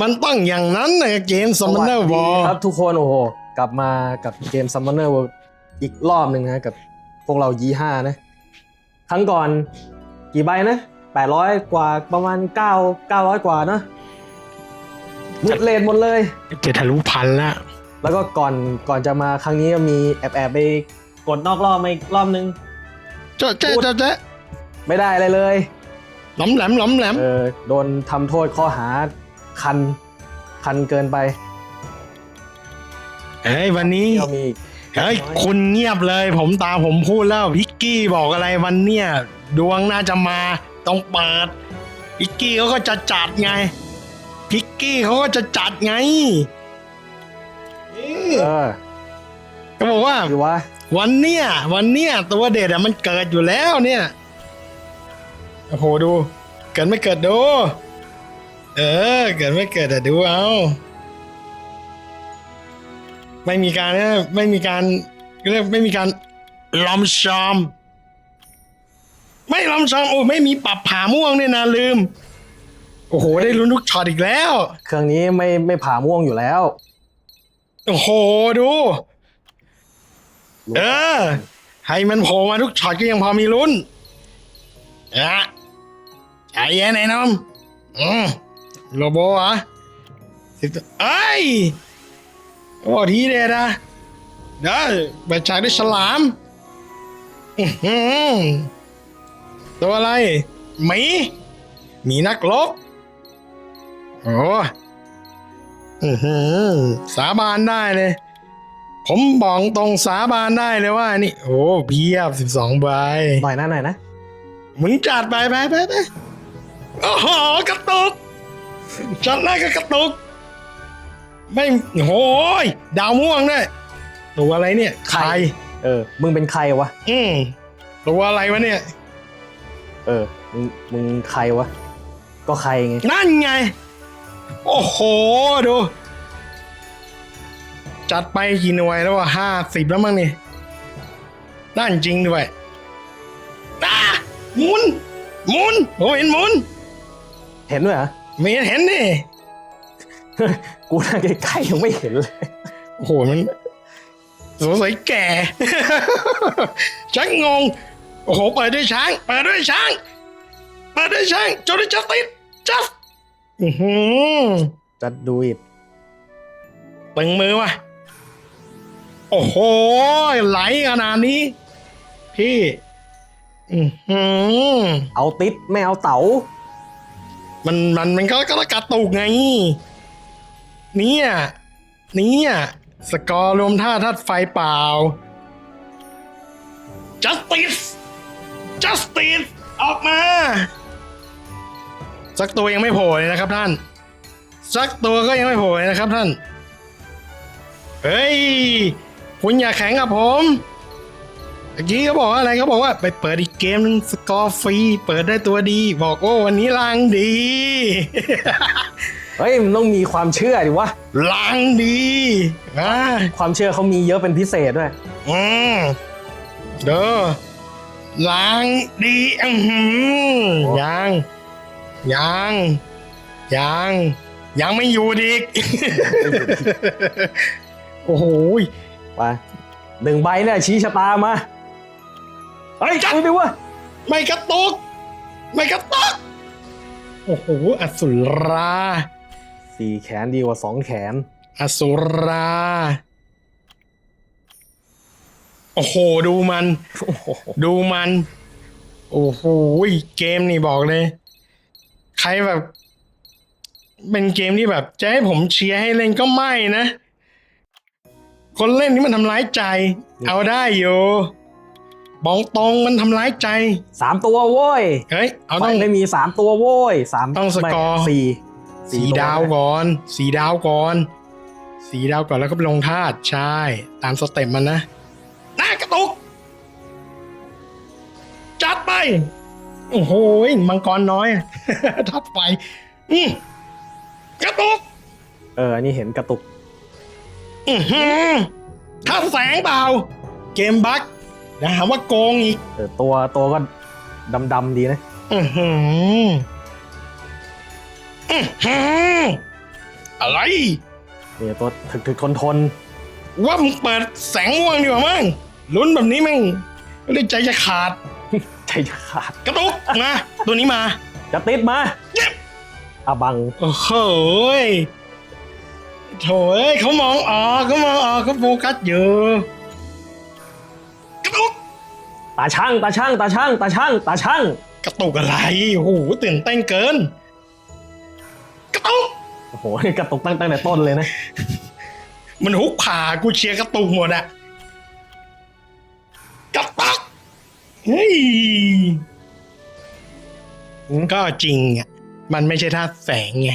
มันต้องอย่างนั้นนะเกมซัมมอนเนอร์บอลครับทุกคนโอ้โหกลับมากับเกม Summoner World อีกรอบหนึ่งนะกับพวกเรายีห้านะ ครั้งก่อนกี่ใบนะ800กว่าประมาณ9 900กว่านะหมดเลทหมดเลยจะทะลุพันละแล้วก็ก่อนก่อนจะมาครั้งนี้ก็มีแอบแอบไปกดนอกรอบมาอีกรอบนึงเจ๊ะเจ๊ะเจ๊ะเจ๊ะไม่ได้อะไรเลย หลอมแหลมหลอมแหลม เออโดนทำโทษข้อหาคันคันเกินไปเฮ้ยวันนี้ก็มีอีกเฮ้ยน้อยคุณเงียบเลย ผมตาผมพูดแล้วพิกกี้บอกอะไรวันเนี้ยดวงน่าจะมาต้องเปิดพิกกี้เขาก็จะจัดไงพิกกี้เขาก็จะจัดไงเออเออก็บอกว่า คือว่าวันเนี้ยวันเนี้ยตัวเด็ดอะมันเกิดอยู่แล้วเนี่ย โอ้โหดู เกิดไม่เกิดดู เออ เกิดไม่เกิดอะดูเอา ไม่มีการนะไม่มีการเรียกไม่มีการลอมชอม ไม่ลอมชอมโอ้ไม่มีปรับผาม่วงเนี่ยนะลืม โอ้โห ได้ลุ้นทุกช็อตอีกแล้ว เครื่องนี้ไม่ไม่ผ่าม่วงอยู่แล้ว โอ้โหดู เออ ให้มันโผล่มาทุกช็อตก็ยังพอมีลุ้น อะใจเย็นไอ้น้องอืมโลโบอะสิบตัวเอ้ยโอ้ทีเด็ดอะเด้อไปฉากด้วยฉลามอื้อหือตัวอะไรหมีหมีนักรบโอ้อื้อหือสาบานได้เลย ผมบอกตรงสาบานได้เลยว่านี่ โอ้เพียบสิบสองใบ หน่อยนะหน่อยนะ มึงจัดไปไปไปไปโอ้โหกระตุกจัดแรกก็กระตุก ไม่โอ้ยดาวม่วงด้วยตัวอะไรเนี่ยไข่เออ มึงเป็นใครวะ อืมตัวอะไรวะเนี่ย เออ มึงมึงใครวะ ก็ใครไง นั่นไง โอ้โห ดู จัดไปกี่หน่วยแล้วว่าห้าสิบแล้วมั้งนี่นั่นจริงด้วยตา หมุนหมุนโอ้เห็นหมุน เห็นด้วยเหรอ ไม่เห็นนี่กูนั่งใกล้ๆยังไม่เห็นเลย โอ้โหมันสงสัยแก่ชักงง โอ้โหเปิดด้วยช้างเปิดด้วยช้างเปิดด้วยช้างจนได้จัสติดจัสอือหือจะดูอีกตึงมือว่ะ โอ้โห ไหลขนาดนี้ พี่ อือหือเอาติดไม่เอาเต๋ามันมันมันก็ก็กระตุกไง เนี่ยเนี่ยสกอร์รวมท่าธาตุไฟเปล่า justice justice ออกมา สักตัวยังไม่โผล่เลยนะครับท่าน สักตัวก็ยังไม่โผล่เลยนะครับท่าน เฮ้ย คุณอย่าแข็งกับผม เมื่อกี้เขาบอกว่าอะไรเขาบอกว่าไปเปิดอีกเกมนึงสกอร์ฟรีเปิดได้ตัวดี บอกโอ้วันนี้ลางดี เฮ้ยมันต้องมีความเชื่อดิวะลางดีอ่าความเชื่อเขามีเยอะเป็นพิเศษด้วย อืมเด้อลางดีอือหือยังยังยังยังไม่อยู่ดีกโอ้โหไปหนึ่งใบเนี่ยชี้ชะตามา เฮ้ยจังดิวะไม่กระตุก ไม่กระตุก โอ้โห อสุรา สี่แขนดีกว่าสองแขน อสุรา โอ้โห ดูมัน โอ้โหดูมัน โอ้โห เกมนี่บอกเลย ใครแบบ เป็นเกมที่แบบ จะให้ผมเชียร์ให้เล่นก็ไม่นะ คนเล่นนี่มันทำร้ายใจ เอาได้อยู่ บอกตรงมันทำร้ายใจสามตัวโว้ยเฮ้ยเอาไฟต้องไม่มีสามตัวโว้ยสามต้องสกอร์ไม่สี่สีตัวดาวนะก่อน สีดาวก่อน สีดาวก่อนแล้วก็ไปลงธาตุใช่ ตามสเต็ปมันนะหน้ากระตุก จัดไป โอ้โหมังกรน้อยทัดไปอืมกระตุก เอออันนี้เห็นกระตุก อือหือถ้าแสงเปล่า เกมบั๊ก นะหาว่าโกงอีกเออตัวตัวก็ดำๆดีนะอือหืออื้อหืออะไรเนี่ยตัวถึกถึกทนทนว่ามึงเปิดแสงม่วงดีกว่ามั้งลุ้นแบบนี้แม่งก็เลยใจจะขาดใจจะขาดกระตุกมาตัวนี้มาจะติดมาเย็บอาบังโอ้โหยโถเอ้ยเขามองออกเขามองออกเขาโฟกัสอยู่กระตุก ตาช่างตาช่างตาช่างตาช่างตาช่างกระตุกอะไรโอ้โหตื่นเต้นเกิน กระตุกโอ้โหนี่กระตุกตั้งตั้งแต่ต้นเลยนะ มันหุกขากูเชียร์กระตุกหมดอะกระตุกเฮ้ยก็จริงอะมันไม่ใช่ท่าตุแสงไง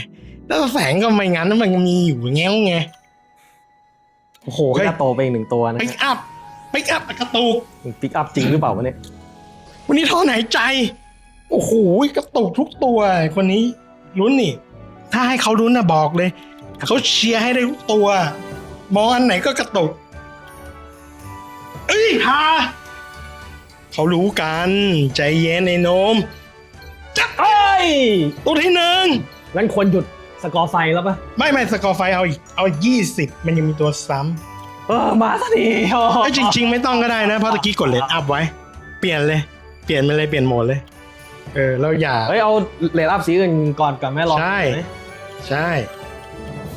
ถ้าแสงก็ไม่งั้นมันมีอยู่แง้วไงโอ้โหโอ้เฮ้ยยโตไปอีกหนึ่งตัวนะ ปิกอัพ ปิกอัพกระตุกปิกอัพจริงหรือเปล่าวะเนี่ย วันนี้ท่อนหายใจ โอ้โหกระตุกทุกตัว คนนี้ลุ้นนี่ ถ้าให้เขาลุ้นนะบอกเลย เขาเชียร์ให้ได้ทุกตัว มองอันไหนก็กระตุก เอ้ยพาเขารู้กัน ใจเย็นไอ้โนมจัดเฮ้ยตัวที่หนึ่งงั้นควรหยุดสกอร์ไฟแล้วปะไม่ไม่สกอร์ไฟเอาอีกเอายี่สิบมันยังมีตัวซ้เออมาสักทีโอ้ำโหไอ้ยจริง ๆ ไม่ต้องก็ได้นะเพราะตะกี้กดเลนอัพไว้ เปลี่ยนเลย เปลี่ยนไปเลยเปลี่ยนโหมดเลย เออแล้วอย่า เฮ้ยเอาเลดอัพสีอื่นก่อนกับแม่ลองใช่ใช่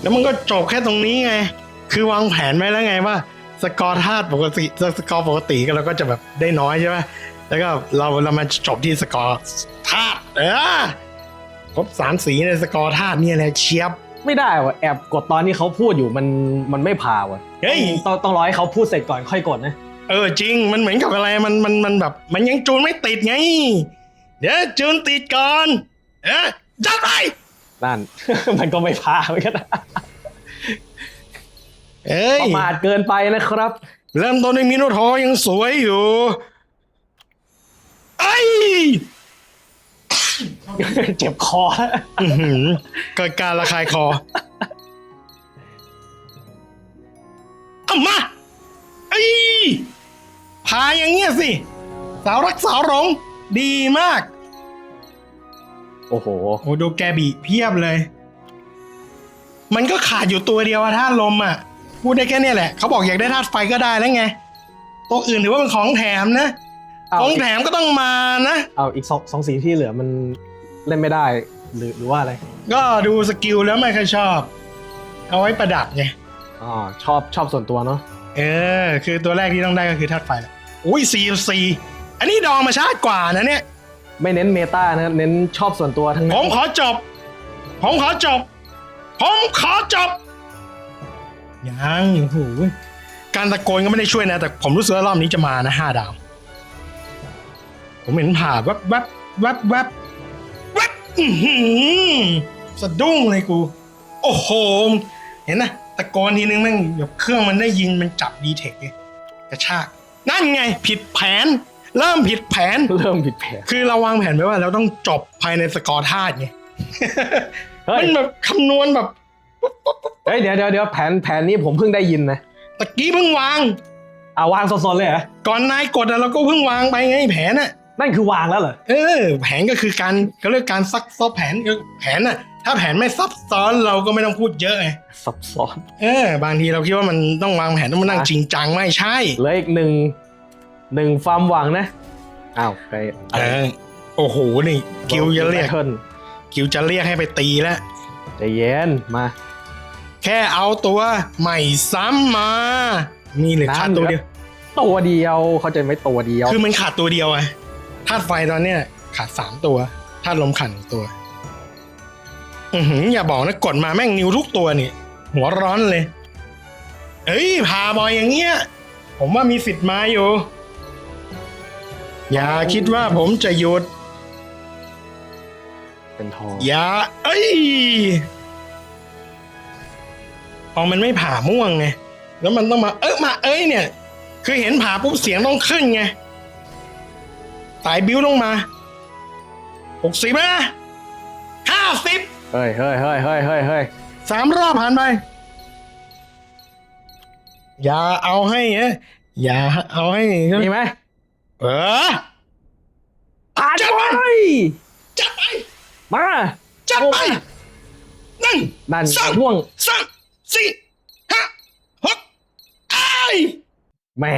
แล้วมันก็จบแค่ตรงนี้ไง คือวางแผนไว้แล้วไงว่า สกอร์ธาตุปกติสกอร์ปกติก็เราก็จะแบบได้น้อยใช่ไหมแล้วก็เราเรามาจบที่สกอร์ธาตุเออครบสามสีในสกอร์ธาตุเนี่ยแหละเชียบ ไม่ได้ว่ะแอบกดตอนที่เขาพูดอยู่มันมันไม่พาว่ะเฮ้ย ต้องต้องรอให้เขาพูดเสร็จก่อนค่อยกดนะ เออจริงมันเหมือนกับอะไรมันมันมันแบบ มันยังจูนไม่ติดไง เดี๋ยวจูนติดก่อนเอ๊ะจัดไปนั่น มันก็ไม่พาเหมือนกันนะเอ้ยประมาทเกินไปนะครับ เริ่มต้นด้วยมิโนทอร์ยังสวยอยู่ ไอ้ย เจ็บคอแล้วอื้อหือเกิดการระคายคอเอามาไอ้พาอย่างเงี้ยสิ สาวรักสาวหลงดีมาก โอ้โห โอ้ดูแกบีเพียบเลย มันก็ขาดอยู่ตัวเดียวอะธาตุลมอะพูดได้แค่เนี้แหละ เขาบอกอยากได้ธาตุไฟก็ได้แล้วไง ตัวอื่นถือว่าเป็นของแถมนะ ของแถมก็ต้องมานะ เอาอีกสองสองสีที่เหลือมันเล่นไม่ได้ หรือหรือว่าอะไร ก็ดูสกิลแล้วไม่ค่อยชอบ เอาไว้ประดับไง อ๋อชอบชอบส่วนตัวเนาะ เออ คือตัวแรกที่ต้องได้ก็คือธาตุไฟแหละอุ้ยซีซีอันนี้ดองมาชาติกว่านะเนี่ย ไม่เน้นเมตานะเน้นชอบส่วนตัวทั้งผนั้มนขอจบ ผมขอจบ ผมขอจบ ยังโอ้โหการตะโกนก็ไม่ได้ช่วยนะ แต่ผมรู้สึกว่ารอบนี้จะมานะห้าดาว ผมเห็นผ่าแวบแวบแวบแวบแวบอื้อหือสะดุ้งเลยกู โอ้โห เห็นนะตะโกนทีนึงแม่งเดี๋ยวเครื่องมันได้ยินมันจับดีเทคไงกระชาก นั่นไงผิดแผน เริ่มผิดแผน เริ่มผิดแผน คือเราวางแผนไว้ว่าเราต้องจบภายในสกอร์ธาตุไง เฮ้ยมันแบบคำนวณแบบเฮ้ยเดี๋ยวเดี๋ยวเดี๋ยวแผนแผนนี้ผมเพิ่งได้ยินนะตะกี้เพิ่งวาง อ่าวางสดๆเลยเหรอ ก่อนนายกดอะเราก็เพิ่งวางไปไงแผนอะ นั่นคือวางแล้วเหรอ เออ แผนก็คือการเขาเรียกการซักซ้อมแผนแผนอะถ้าแผนไม่ซับซ้อนเราก็ไม่ต้องพูดเยอะไงซับซ้อน เออ บางทีเราคิดว่ามันต้องวางแผนต้องมานั่งอะจริงจังไม่ใช่ เหลืออีกหนึ่งหนึ่งความหวังนะ อ้าวไปเออโอ้โหนี่ กิวจะเรียกเทิร์นกิวจะเรียกให้ไปตีแล้วใจเย็นมา แค่เอาตัวใหม่ซ้ำมามีเหลือขาดตัวเดียว ตัวเดียวเขาใจะไม่ตัวเดียว คือมันขาดตัวเดียวไง ธาตุไฟตอนเนี้ยขาดสามตัวธาตุลมขาดหนึ่งตัว อือหืออย่าบอกนะกดมาแม่งนิวทุกตัวนี่หัวร้อนเลย เอ้ยพาบอยอย่างเงี้ย ผมว่ามีสิทธิ์มาอยู่ อย่าคิดว่าผมจะหยุด เป็นทองอย่า เอ้ยพอมันไม่ผ่าม่วงไง แล้วมันต้องมา เออมาเอ้ยเนี่ย คือเห็นผ่าปุ๊บเสียงต้องขึ้นไง สายบิ้วต้องมาหกสิบนะห้าสิบเฮ้ยเฮ้ยเฮ้ยเฮ้ยเฮ้ยเฮ้ยสามรอบผ่านไป อย่าเอาให้เอ้ยอย่าเอาให้มีไหมเออผ่านจัดไปไปจัดไปมาจัดไปนั่นสามม่วงสามสี่ห้าหกไอ้ายแหม่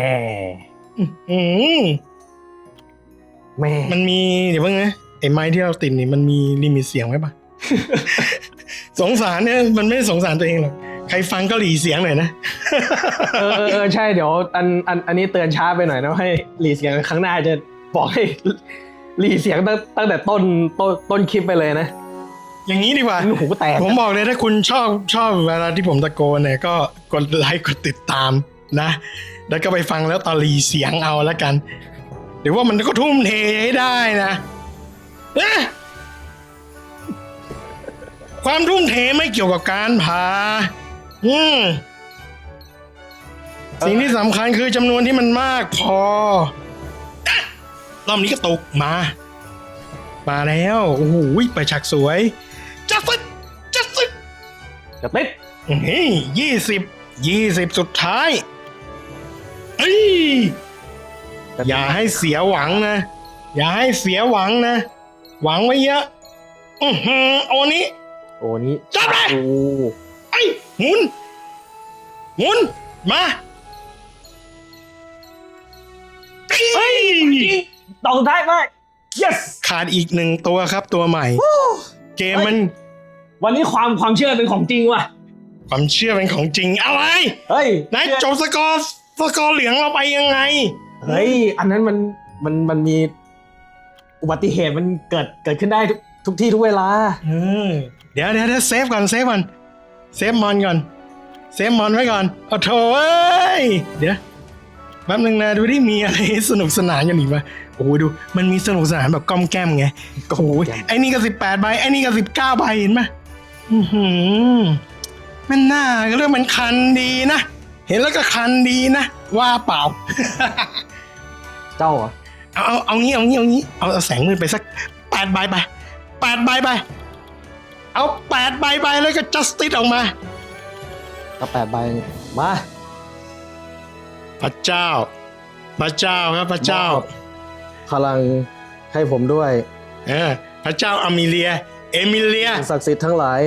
อืม แหม่มันมีเดี๋ยวเพิ่งนะไอ้ไม้ที่เราติดนี่มันมีลิมิตเสียงไว้ปะสงสารเนี่ยมันไม่ได้สงสารตัวเองหรอกใครฟังก็หลีเสียงหน่อยนะเออเออเออใช่เดี๋ยวอันอันอันนี้เตือนช้าไปหน่อยนะให้หลีเสียงครั้งหน้าจะบอกให้หลีเสียงตั้งตั้งแต่ต้นต้นต้นคลิปไปเลยนะ อย่างนี้ดีกว่าหูแตกผมบอกเลยถ้าคุณชอบชอบเวลาที่ผมตะโกนเนี่ยก็กดไลค์กดติดตามนะ แล้วก็ไปฟังแล้วตอรีเสียงเอาแล้วกัน หรือว่ามันก็ทุ่มเทให้ได้นะเอ๊ะความทุ่มเทไม่เกี่ยวกับการพาอืมสิ่งที่สำคัญคือจำนวนที่มันมากพออะรอบนี้ก็ตกมา มาแล้ว โอ้โหไปฉากสวย จัดสิจัดสิจะติดนี่ยี่สิบยี่สิบสุดท้ายเอ้ย อย่าให้เสียหวังนะ อย่าให้เสียหวังนะ หวังไว้เยอะ อือหือโอานี้ โอ้นี้จับเลย โอ้ไอ้ยหมุน หมุน มาเฮ้ยต่อสุดท้ายไป yes ขาดอีกหนึ่งตัวครับตัวใหม่ เกมมันวันนี้ความความเชื่อเป็นของจริงว่ะ ความเชื่อเป็นของจริงอะไร เฮ้ย นายจบสกอร์สกอร์เหลืองเราไปยังไง เฮ้ย อันนั้นมันมันมันมีอุบัติเหตุมันเกิดเกิดขึ้นได้ทุกทุกที่ทุกเวลา เออเดี๋ยวเดี๋ยวเดี๋ยวเซฟก่อนเซฟก่อนเซฟมอนก่อนเซฟมอนไว้ก่อนโอ้โถเอ้ยเดี๋ยวแป๊บนึงนะดูดิมีอะไรสนุกสนานกันอีกปะโอ้โหดูมันมีสนุกสนานแบบก้อมแก้มไงโอ้โหไอ้นี่ก็สิบแปดใบไอ้นี่ก็สิบเก้าใบเห็นไหมอือหือมันน่าก็เรื่องมันคันดีนะ เห็นแล้วก็คันดีนะ ว่าเปล่า เจ้าเหรอเอาเอาเอางี้เอางี้เอางี้เอาเอาแสงมืดไปสักแปดใบไปแปดใบไป เอาแปดใบไปแล้วก็จัสติสออกมาก็แปดใบมาพระเจ้า พระเจ้าครับพระเจ้า พลังให้ผมด้วยเออพระเจ้าอมิเลีย เอมิเลียสิ่งศักดิ์สิทธิ์ทั้งหลาย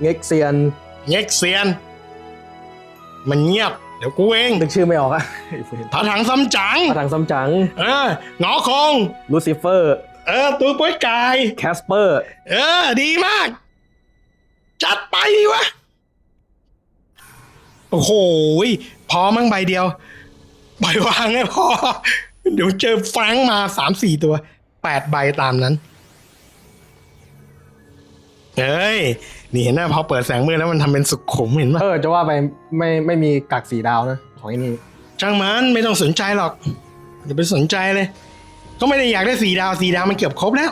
เง็กเซียน เง็กเซียน มันเงียบ เดี๋ยวกูเองนึกชื่อไม่ออกอะผาถังซ้ำจังพลังซัมจังเออหงอคง ลูซิเฟอร์ เออตัวป้วยกาย แคสเปอร์ เออ ดีมาก จัดไปดีวะ โอ้โหยพอมั้งใบเดียวใบวางให้พอ เดี๋ยวเจอแฟรงค์มาสามสี่ตัวแปดใบตามนั้น เฮ้ย นี่เห็นไหมพอเปิดแสงมืดแล้วมันทำเป็นสุขุมเห็นไหมเออจะว่าไปไม่ไม่มีกักสีดาวนะของไอ้นี่ช่างมันไม่ต้องสนใจหรอกอย่าไปสนใจเลย ก็ไม่ได้อยากได้สีดาวสีดาวมันเกือบครบแล้ว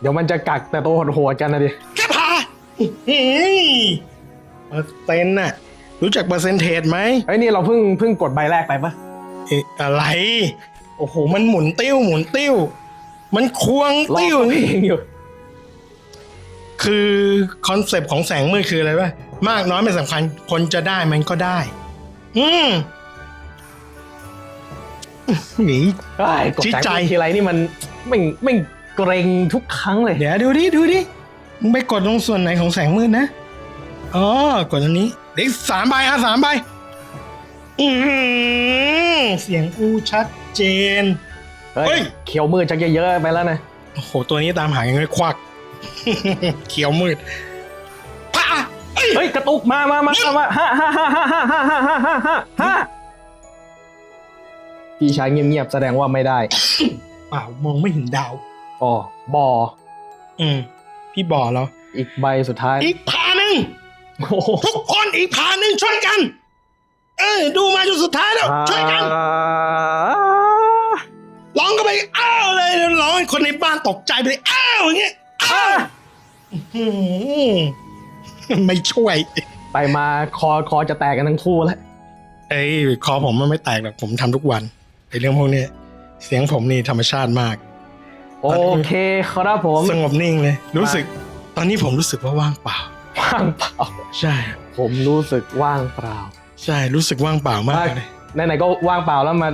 เดี๋ยวมันจะกักแต่ตัวโหดๆกันนะดิแค่พาอื้อหือเปอร์เซ็นต์น่ะ รู้จักเปอร์เซนเทจไหมไอ้ยนี่เราเพิ่งเพิ่งกดใบแรกไปปะเอ๊ะอะไร โอ้โห มันหมุนติ้วหมุนติ้ว มันควงรอติ้ว ตัวเองอยู่ คือคอนเซปต์ของแสงมืดคืออะไรวะมากน้อยไม่สำคัญ คนจะได้มันก็ได้ อืมหนีไอ้ยกดชี้แสงใจทีไรนี่มันไม่ไม่เกรงทุกครั้งเลย เดี๋ยวดูดิดูดิมึงไปกดตรงส่วนไหนของแสงมืดนะอ๋อกดอันนี้เด็กสามใบอะสามใบอืมเสียงกูชัดเจน เฮ้เฮ้ยยเขียวมือจักเยอะๆไปแล้วนะโอ้โหตัวนี้ตามหายังไงควัก เขียวมืดพะเอ้ยเฮ้ยกระตุกมามามามาฮ่าฮ่าฮ่าฮ่าฮ่าฮ่าฮ่าฮ่าฮ่าฮ่าฮ่าพี่ชายเงียบๆแสดงว่าไม่ได้เปล่ามองไม่เห็นดาวอ๋อบออืมพี่บอกแล้ว อีกใบสุดท้าย อีกพาหนึ่งโอ้โหทุกคนอีกพาหนึ่งช่วยกัน เออ ดูมาจนสุดท้ายแล้ว ช่วยกันร้องก็ไปอ้าวเลยร้องให้คนในบ้านตกใจไปเลยอ้าวอย่างเงี้ย อ้าวอื้อหือไม่ช่วย ไปมาคอคอจะแตกกันทั้งคู่แล้ว เอ้ยคอผมมันไม่แตกหรอกผมทำทุกวันไอ้เรื่องพวกเนี้ยเสียงผมนี่ธรรมชาติมาก โอเคครับผมสงบนิ่งเลย รู้สึก ตอนนี้ผมรู้สึกว่าว่างเปล่า ว่างเปล่า ใช่ ผมรู้สึกว่างเปล่า ใช่รู้สึกว่างเปล่ามากเลยไหนๆก็ว่างเปล่าแล้วมา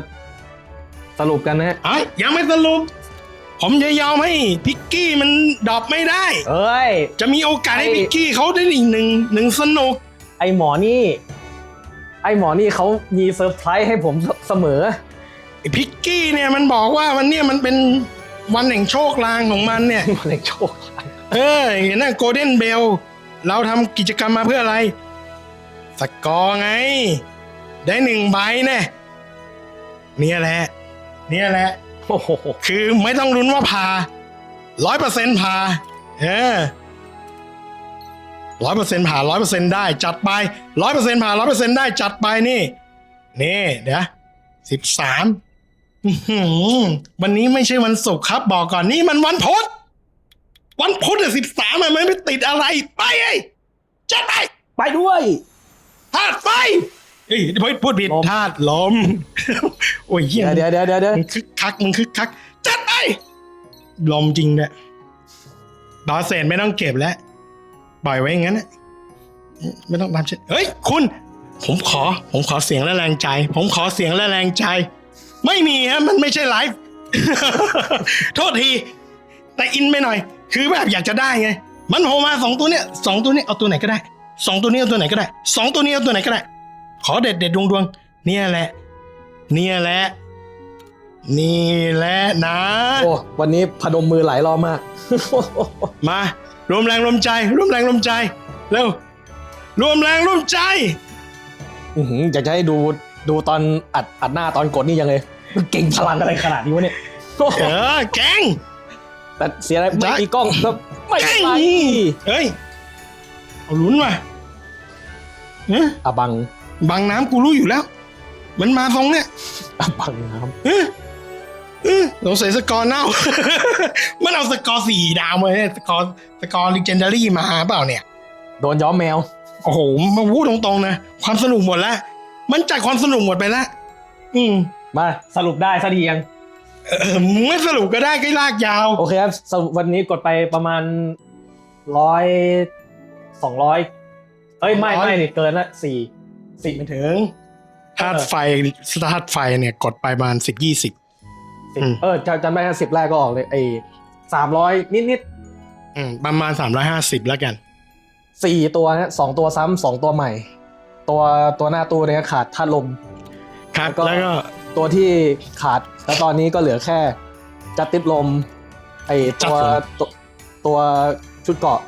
สรุปกันนะฮะไอ้ยยังไม่สรุป ผผมจะยอมให้พิกกี้มันดรอปไม่ได้ เอ้ย จะมีโอกาสให้ไอ้พิกกี้เขาได้อีกหนึ่งหนึ่งสนุก ไอหมอนี่ ไอหมอนี่เขามีเซอร์ไพรส์ให้ผมเสมอ ไอ้พิกกี้เนี่ยมันบอกว่าวันเนี้ยมันเป็นวันแห่งโชคลางของมันเนี่ยมันเลยโชคเออเห็นนะโกลเด้นเบล เราทำกิจกรรมมาเพื่ออะไร สกอร์ไง ได้หนึ่งใบแน่เนี่ยแหละ เนี่ยแหละโอ้โห คือไม่ต้องลุ้นว่าผ่าร้อยเปอร์เซ็นต์ผ่าเออร้อยเปอร์เซ็นต์ผ่าร้อยเปอร์เซ็นต์ได้จัดไปร้อยเปอร์เซ็นต์ผ่าร้อยเปอร์เซ็นต์ได้จัดไปนี่ นี่ เดี๋ยวสิบสามวันนี้ไม่ใช่วันศุกร์ครับ บอกก่อนนี่มันวันพุธวันพุธอะสิบสามมันไม่ติดอะไรไปไอ้จัดไป ไปด้วยธาตุไฟ เฮ้ยพูดพูดผิดลมธาตุลมโอ้ยเหี้ยเดี๋ยวเดี๋ยวเดี๋ยวเดี๋ยวมึงคึกคักมึงคึกคัก จัดไปลมจริงเนี่ยดอเซนไม่ต้องเก็บแล้วปล่อยไว้อย่างนั้นน่ะไม่ต้องทำเช่นเฮ้ย คุณ ผมขอ ผมขอเสียงและแรงใจ ผมขอเสียงและแรงใจ ไม่มีฮะมันไม่ใช่ไลฟ์โทษที แต่อินไปหน่อย คือแบบอยากจะได้ไง มันโผล่มาสองตัวเนี้ยสองตัวเนี้ยเอาตัวไหนก็ได้สองตัวนี้เอาตัวไหนก็ได้สองตัวนี้เอาตัวไหนก็ได้ ขอเด็ดเด็ดดวงดวงๆเนี่ยแหละ เนี่ยแหละ นี่แหละนะ โอ้วันนี้พนมมือหลายรอบมาก มารวมแรงรวมใจรวมแรงรวมใจ เร็ว รวมแรงรวมใจอื้อหืออยากจะให้ดูดูตอนอัดอัดหน้าตอนกดนี่ยังไงมันเก่งพลังอะไรขนาดนี้วะเนี่ยโอ้โหเออแกงแต่เสียอะไรไม่จ๊ะมีกล้องแล้วไม่เก่งไปเฮ้ยเอาลุ้นว่ะเอ๊ะอะบัง บางน้ำกูรู้อยู่แล้ว มันมาตรงเนี้ยอะบังน้เอ๊ะเอ๊ะเราใส่สกอร์เน่า มันเอาสกอร์สี่ดาวมาเนี่ยสกอร์สกอร์ลีเจนดารี่มาเปล่าเนี่ยำโดนย้อมแมว โอ้โหมาพูดตรงๆนะ ความสนุกหมดแล้วมันจากความสนุกหมดไปแล้วอืม มาสรุปได้สักทียัง เออมึงไม่สรุปก็ได้ก็ลากยาว โอเคครับสรุปวันนี้กดไปประมาณร้อยสองร้อยเอ้ย ไม่ร้อยไม่นี่เกินละสี่ สี่ไม่ถึงธาตุไฟธาตุไฟเนี่ยกดไปประมาณสิบยี่สิบสิบอืมเออจำจำได้แค่สิบแรกก็ออกเลยไอ้สามร้อยนิดนิดอืมประมาณสามร้อยห้าสิบแล้วกันๆสี่ตัวนะสองตัวซ้ำสองตัวใหม่ ตัวตัวหน้าตู้เนี่ยขาดธาตุลมครับแล้วก็แล้วก็ตัวที่ขาดแล้วตอนนี้ก็เหลือแค่จัดติดลม ไอ้ตัวตัวตัวชุดเกราะ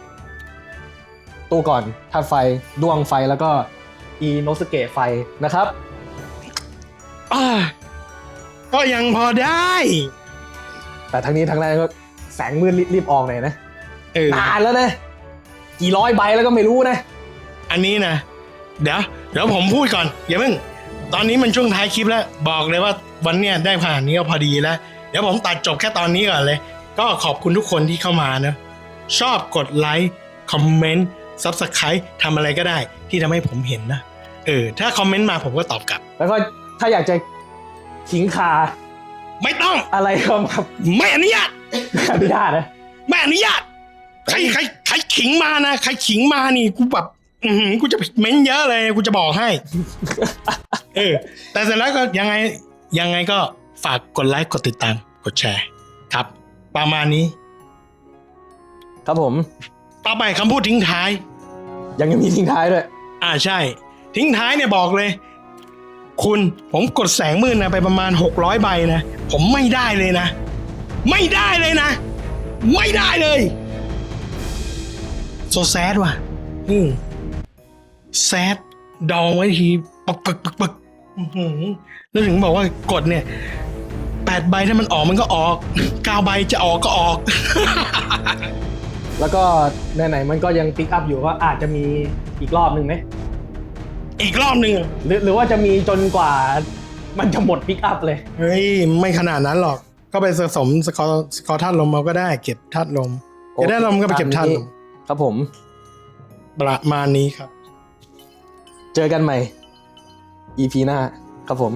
ตู้ก่อนธาตุไฟดวงไฟแล้วก็ อีโนสเกะไฟนะครับอ่าก็ยังพอได้ แต่ทั้งนี้ทั้งนั้นก็แสงมืดรีบออกหน่อยนะเออ นานแล้วนะกี่ร้อยใบแล้วก็ไม่รู้นะ อันนี้นะ เดี๋ยวเดี๋ยวผมพูดก่อน อย่าเพิ่ง ตอนนี้มันช่วงท้ายคลิปแล้ว บอกเลยว่าวันเนี้ยได้ขนาดนี้ก็พอดีแล้ว เดี๋ยวผมตัดจบแค่ตอนนี้ก่อนเลย ก็ขอบคุณทุกคนที่เข้ามานะ ชอบกดไลค์ คอมเมนต์ ซับสไครต์ทำอะไรก็ได้ที่ทำให้ผมเห็นนะ เออ ถ้าคอมเมนต์มาผมก็ตอบกลับ แล้วก็ถ้าอยากจะขิงขาไม่ต้อง อะไรก็มาไม่อนุญาต อนุญาตนะไม่อนุญาต ใครใครใครขิงมานะ ใครขิงมานี่กูแบบอือหือกูจะเม้นเยอะเลยกูจะบอกให้ เออ แต่เสร็จแล้วก็ยังไงยังไงก็ฝากกดไลค์กดติดตามกดแชร์ ครับ ประมาณนี้ ครับผม ต่อไปคำพูดทิ้งท้ายยังมีทิ้งท้ายด้วย อ่าใช่ ทิ้งท้ายเนี่ยบอกเลย คุณผมกดแสงมืดนะไปประมาณ 600 ใบนะ ผมไม่ได้เลยนะ ไม่ได้เลยนะ ไม่ได้เลยโซแซดว่ะ อืมแซดดองไว้ทีปึกปึกปึกปึกอื้อหือแล้วถึงบอกว่ากดเนี่ยแปดใบถ้ามันออกมันก็ออกเก้าใบจะออกก็ออก แล้วก็ไหนๆมันก็ยังปิกอัพอยู่ก็อาจจะมีอีกรอบหนึ่งไหมอีกรอบหนึ่งหรือหรือว่าจะมีจนกว่ามันจะหมดปิกอัพเลย เฮ้ย ไม่ขนาดนั้นหรอก ก็ไปสะสมสกอร์สกอร์ธาตุลมเอาก็ได้ เก็บธาตุลมโอจะเคได้ลมก็ไปเก็บธาตุลมครับผม ประมาณนี้ครับ เจอกันใหม่ EP หน้าครับผม